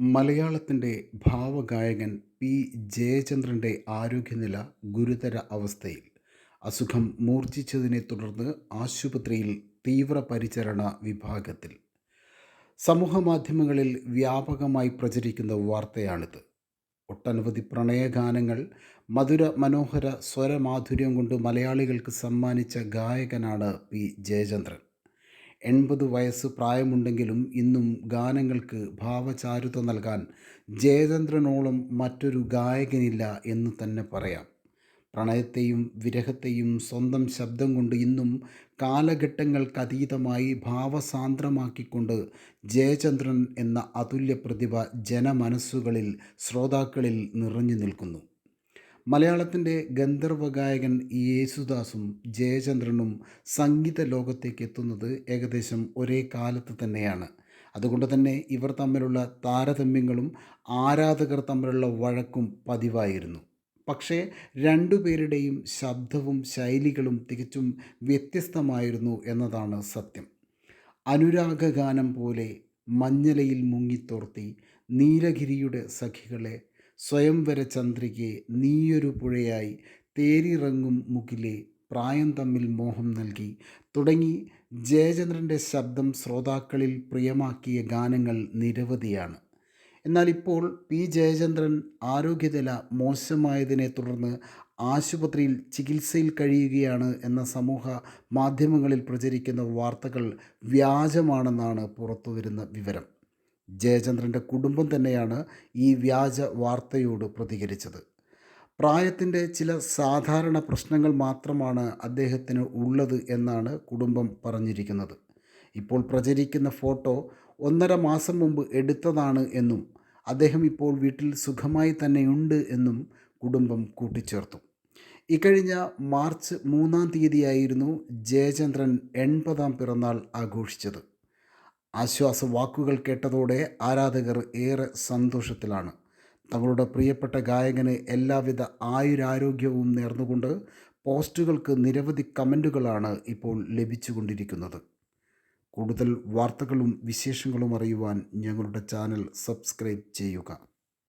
മലയാളത്തിന്റെ ഭാവഗായകൻ പി. ജയചന്ദ്രന്റെ ആരോഗ്യനില ഗുരുതര അവസ്ഥയിൽ. അസുഖം മൂർച്ഛിച്ചതിനെ തുടർന്ന് ആശുപത്രിയിൽ തീവ്രപരിചരണ വിഭാഗത്തിൽ. സമൂഹമാധ്യമങ്ങളിൽ വ്യാപകമായി പ്രചരിക്കുന്ന വാർത്തയാണിത്. ഒട്ടനവധി പ്രണയഗാനങ്ങൾ മധുര മനോഹര സ്വരമാധുര്യം കൊണ്ട് മലയാളികൾക്ക് സമ്മാനിച്ച ഗായകനാണ് പി. ജയചന്ദ്രൻ. എൺപത് വയസ്സ് പ്രായമുണ്ടെങ്കിലും ഇന്നും ഗാനങ്ങൾക്ക് ഭാവചാരുത നൽകാൻ ജയചന്ദ്രനോളം മറ്റൊരു ഗായകനില്ല എന്ന് തന്നെ പറയാം. പ്രണയത്തെയും വിരഹത്തെയും സ്വന്തം ശബ്ദം കൊണ്ട് ഇന്നും കാലഘട്ടങ്ങൾക്കതീതമായി ഭാവസാന്ദ്രമാക്കിക്കൊണ്ട് ജയചന്ദ്രൻ എന്ന അതുല്യ പ്രതിഭ ജനമനസ്സുകളിൽ ശ്രോതാക്കളിൽ നിറഞ്ഞു നിൽക്കുന്നു. മലയാളത്തിന്റെ ഗന്ധർവ ഗായകൻ യേശുദാസും ജയചന്ദ്രനും സംഗീത ലോകത്തേക്ക് എത്തുന്നത് ഏകദേശം ഒരേ കാലത്ത് തന്നെയാണ്. അതുകൊണ്ട് തന്നെ ഇവർ തമ്മിലുള്ള താരതമ്യങ്ങളും ആരാധകർ തമ്മിലുള്ള വഴക്കും പതിവായിരുന്നു. പക്ഷേ രണ്ടുപേരുടെയും ശബ്ദവും ശൈലികളും തികച്ചും വ്യത്യസ്തമായിരുന്നു എന്നതാണ് സത്യം. അനുരാഗ ഗാനം പോലെ മഞ്ഞലയിൽ മുങ്ങിത്തോർത്തി നീലഗിരിയുടെ സഖികളെ സ്വയംവര ചന്ദ്രികെ നീയൊരു പുഴയായി തേരിറങ്ങും മുകിലെ പ്രായം തമ്മിൽ മോഹം നൽകി. തുടങ്ങി ജയചന്ദ്രന്റെ ശബ്ദം ശ്രോതാക്കളിൽ പ്രിയമാക്കിയ ഗാനങ്ങൾ നിരവധിയാണ്. എന്നാൽ ഇപ്പോൾ പി. ജയചന്ദ്രൻ ആരോഗ്യനില മോശമായതിനെ തുടർന്ന് ആശുപത്രിയിൽ ചികിത്സയിൽ കഴിയുകയാണ് എന്ന സമൂഹ മാധ്യമങ്ങളിൽ പ്രചരിക്കുന്ന വാർത്തകൾ വ്യാജമാണെന്നാണ് പുറത്തുവരുന്ന വിവരം. ജയചന്ദ്രന്റെ കുടുംബം തന്നെയാണ് ഈ വ്യാജ വാർത്തയോട് പ്രതികരിച്ചത്. പ്രായത്തിന്റെ ചില സാധാരണ പ്രശ്നങ്ങൾ മാത്രമാണ് അദ്ദേഹത്തിന് ഉള്ളത് എന്നാണ് കുടുംബം പറഞ്ഞിരിക്കുന്നത്. ഇപ്പോൾ പ്രചരിക്കുന്ന ഫോട്ടോ ഒന്നര മാസം മുമ്പ് എടുത്തതാണ് എന്നും അദ്ദേഹം ഇപ്പോൾ വീട്ടിൽ സുഖമായി തന്നെയുണ്ട് എന്നും കുടുംബം കൂട്ടിച്ചേർത്തു. ഇക്കഴിഞ്ഞ മാർച്ച് മൂന്നാം തീയതിയായിരുന്നു ജയചന്ദ്രൻ എൺപതാം പിറന്നാൾ ആഘോഷിച്ചത്. ആശ്വാസ വാക്കുകൾ കേട്ടതോടെ ആരാധകർ ഏറെ സന്തോഷത്തിലാണ്. തങ്ങളുടെ പ്രിയപ്പെട്ട ഗായകന് എല്ലാവിധ ആയുരാരോഗ്യവും നേർന്നുകൊണ്ട് പോസ്റ്റുകൾക്ക് നിരവധി കമന്റുകളാണ് ഇപ്പോൾ ലഭിച്ചുകൊണ്ടിരിക്കുന്നത്. കൂടുതൽ വാർത്തകളും വിശേഷങ്ങളും അറിയുവാൻ ഞങ്ങളുടെ ചാനൽ സബ്സ്ക്രൈബ് ചെയ്യുക.